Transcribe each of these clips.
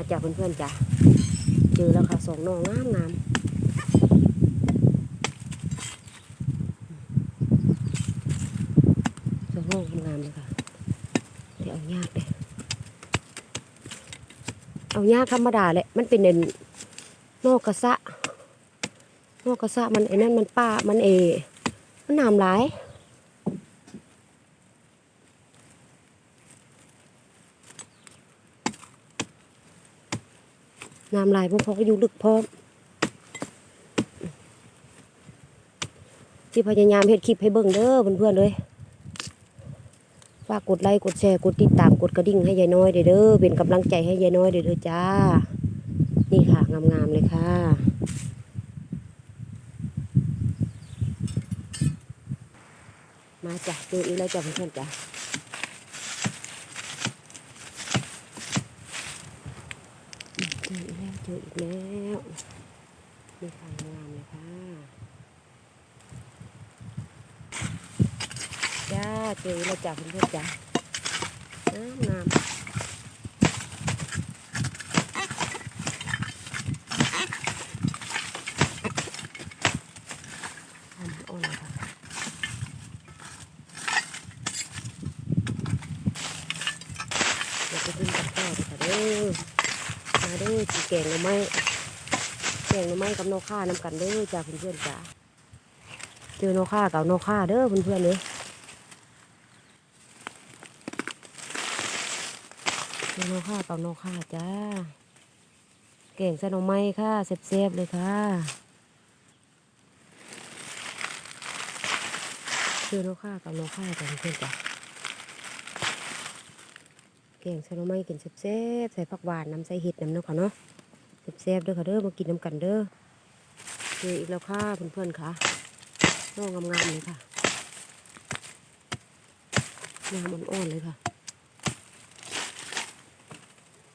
มาจากเพื่อนๆจ้ะเจอแล้วค่ะสองนองงามงามสองนองงามเลยค่ะเดี๋ยวเอายากเลยเอายากธรรมดาแหละมันเป็นเด่นนอกกระสะนอกกระสะมันไอ้นั่นมันป้ามันเอมันน้ำหลาย น้ำลายพวกเขาก็อยู่ลึกพร้อมที่พยายามเฮ็ดคลิปให้เบิ่งเด้อเพื่อนๆเลยฝากกดไลค์กดแชร์กดติดตามกดกระดิ่งให้ยายน้อยเด้อเป็นกำลังใจให้ยายน้อยเด้อจ้า นี่ค่ะงามๆเลยค่ะมาจ้ะเจออีกแล้วจ้ะเพื่อนๆจ้ะอืมเจออีก แล้วมีความงามเลยค่ะจ้าเจออีกแล้วจ้ะเพื่อนจ้างามงามอ่อนอ่อนเลยค่ะ เดี๋ยวไปกินกับข้าวดีกว่าเด้อมาเด้ อจีแกงหน่อไม้แกงหน่อไม้กับนอข้าน้ำกันเด้อจ้าเพื่อนๆจ้าเจอนอข้ากับนอข้าเด้อเพื่อนๆเลยเจอนอข้ากับนอข้าจ้าแกงใส่หน่อไม้ค่ะเซฟๆเลยค่ะเจอนอข้ากับนอข้าจ้าเพื่อนๆจ้า งใส่หน่อไม้กินแซ่บๆใส่ผักหวานน้ำใส่เห็ดน้ำเนาะค่ะเนาะแซ่บๆเด้อค่ะเด้อมากินน้ำกันเด้อเจออีกแล้วค่ะเพื่อนๆค่ะน้องามๆเลยค่ะงามอ่อนๆเลยค่ะ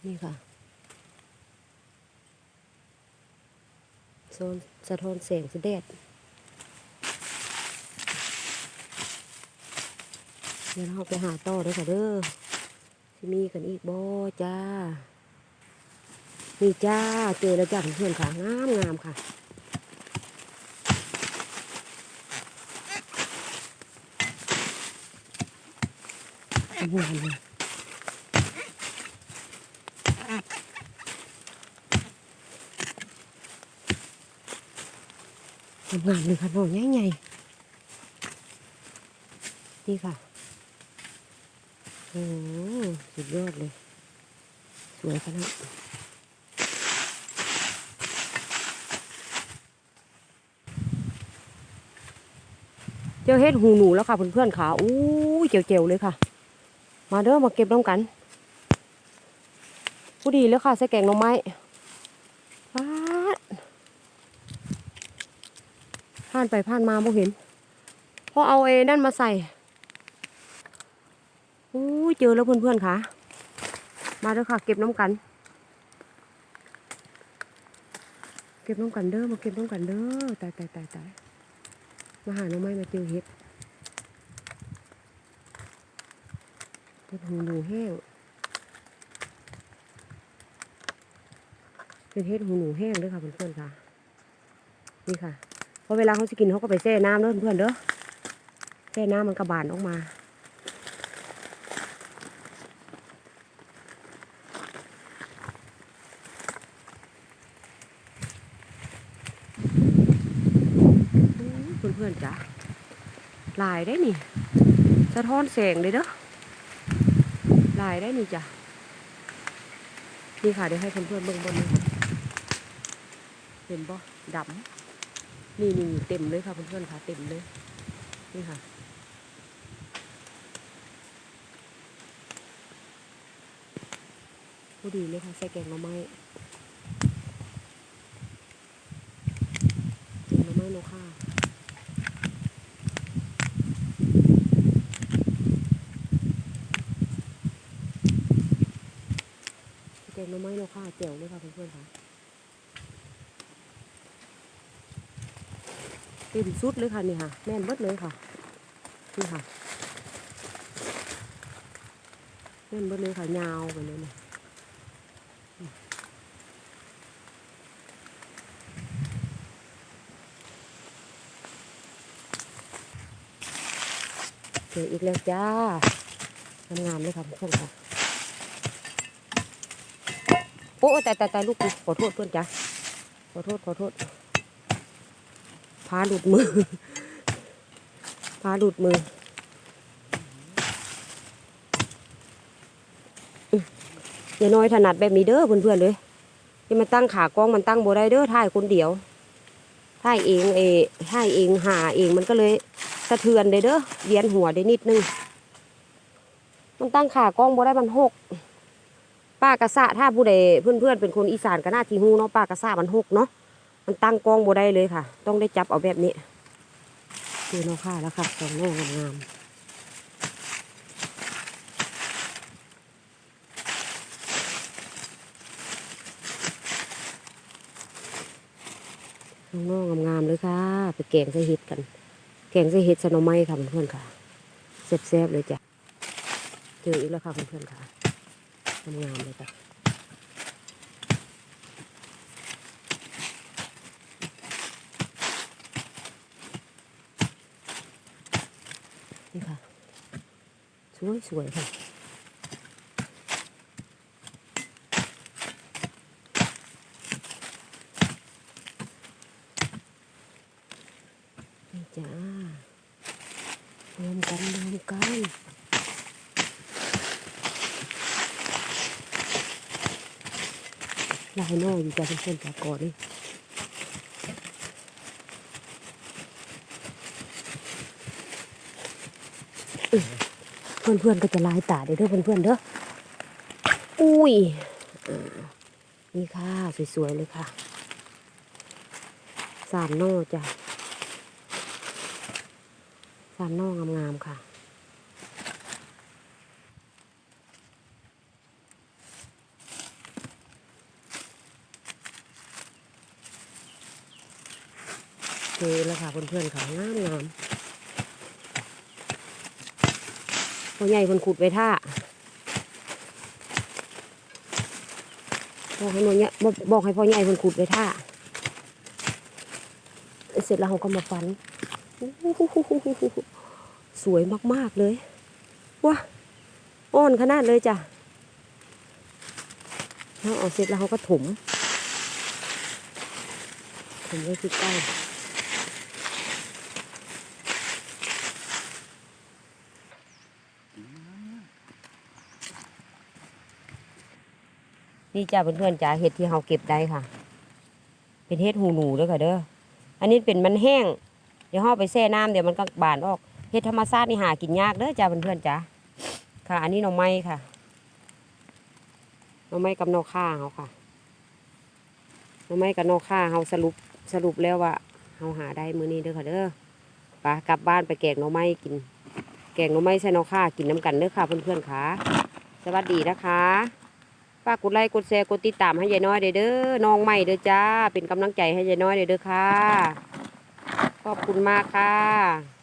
นี่ค่ะโซนสะท้อนแสงสะแดดเดี๋ยวเราไปหาต่อเด้อค่ะเด้อ สิมีกันอีกบ่จ้า นี่จ้า เจอแล้วจ้าเพื่อนค่ะ งามงามค่ะงามเลยงามเลยค่ะน้อใหญ่ๆนี่ค่ะ โอ้โหสุดยอดเลย สวยขนาดเจอเฮ็ดหูหนูแล้วค่ะเพื่อนๆค่ะอู้เจ๋วๆเลยค่ะ มาเด้อมาเก็บน้ำกัน ผู้ดีเลยค่ะใส่แกงหน่อไม้ฟาดผ่านไปผ่านมาบ่เห็นพอเอาเอนั่นมาใส่ เจอแล้วเพื่อนๆค่ะ มาเด้อค่ะ เก็บน้ำกัน เก็บน้ำกันเด้อมาเก็บน้ำกันเด้อตายตายตายตายมาหาน้องไม้มาเจอเห็ดเห็ดหูหนูแห้งเป็นเห็ดหูหนูแห้งเด้อค่ะเพื่อนๆค่ะ นี่ค่ะพอเวลาเขาจะกินเขาก็ไปแช่น้ำเด้อเพื่อนๆเด้อแช่น้ำมันกระบานออกมา เพื่อนๆจ้ะลายได้นี่ สะท้อนแสงเลยเด้อลายได้นี่จ้ะนี่ค่ะเดี๋ยวให้เพื่อนเพื่อนๆเบิ่งบนนี้ค่ะเห็นบ่ดำนี่นี่เต็มเลยค่ะเพื่อนเพื่อนๆค่ะเต็มเลย นี่ค่ะผู้ดีเลยค่ะใส่แกงหน่อไม้ น้ำไม้นกค่าเจ๋วเลยค่ะเพื่อนๆค่ะเต็มสุดเลยค่ะนี่ค่ะแน่นเบิดเลยค่ะนี่ค่ะแน่นเบิดเลยค่ะยาวไปเลยเนี่ยเจออีกแล้วจ้าทำงานเลยค่ะเพื่อนค่ะ อ้แต่แต่แต่ลูกกูขอโทษเพื่อนจ้ะขอโทษขอโทษพาหลุดมือพาหลุดมืออื้อยาน้อยถนัดแบบนี้เด้อเพื่อนๆเลยจะมาตั้งขากล้องมันตั้งโบได้เด้อถ่ายคนเดียวถ่ายเองเอถ่ายเองหาเองมันก็เลยสะเทือนเลยเด้อเวียนหัวได้นิดนึง มันตั้งขากล้องโบได้มันหก ป้ากระสะถ้าผู้ใดเพื่อนๆเป็นคนอีสานก็น่าทีฮู้เนาะป้ากระสะมันหกเนาะมันตั้งกองบ่ได้เลยค่ะ ต้องได้จับเอาแบบนี้คือเนาะค่ะแล้วค่ะสองแม่งามๆข้างงามๆเลยค่ะ ไปแกงใส่เห็ดกัน แกงใส่เห็ดสะหนอไม้ค่ะเพื่อนๆค่ะแซ่บๆเลยจ้ะ เจออีกแล้วค่ะเพื่อนๆค่ะ ทำงานเลยค่ะนี่ค่ะสวยสวยๆค่ะนี่จ้ารวมกันรวมกัน ลายน้อยอยู่จ้ะเพื่อนๆจ้ะก่อนนี่เพื่อนๆก็จะลายตาเด้อเด้อเพื่อนๆเด้ออุ้ยอ่านี่ค่ะ สวยๆเลยค่ะ สามน่จ้ะสามน่งามๆค่ะ อแล้วค่ะเพื่อนๆค่ะงามงามพ่อใหญ่คนขุดไว้ท่าบอกให้พ่อใหญ่บอกบอกให้พ่อใหญ่คนขุดไว้ท่าเสร็จแล้วเขาก็มาฟัน สวยมากๆเลยว้าอ่อนขนาดเลยจ้ะแล้วเอาเสร็จแล้วเขาก็ถมถมไว้ที่ใกล้ นี่จ้าเพื่อนๆจ้าเห็ดที่เราเก็บได้ค่ะ เป็นเห็ดหูหนูเด้วยค่ะเด้ออันนี้เป็นมันแห้ง เดี๋ยวเราไปแช่น้ำเดี๋ยวมันก็บานออกเห็ดธรรมชาตินี่หากินยากเด้อจ้าเพื่อนๆจ้าค่ะ อันนี้หน่อไม้ค่ะหน่อไม้กับหน่อข้าเขาค่ะหน่อไม้กับหน่อข้าเขาสรุปสรุปแล้วว่าเราหาได้มื้อนี้เด้อค่ะเด้อไปกลับบ้านไปแกงหน่อไม้กิน แกงหน่อไม้ใส่หน่อข้ากินน้ำกันเด้อค่ะเพื่อนๆค่ะ สวัสดีนะคะ ฝากกดไลค์กดแชร์กดติดตามให้ยายน้อยเด้อเด้อน้องใหม่เด้อจ้า เป็นกำลังใจให้ยายน้อยเด้อเด้อค่ะ ขอบคุณมากค่ะ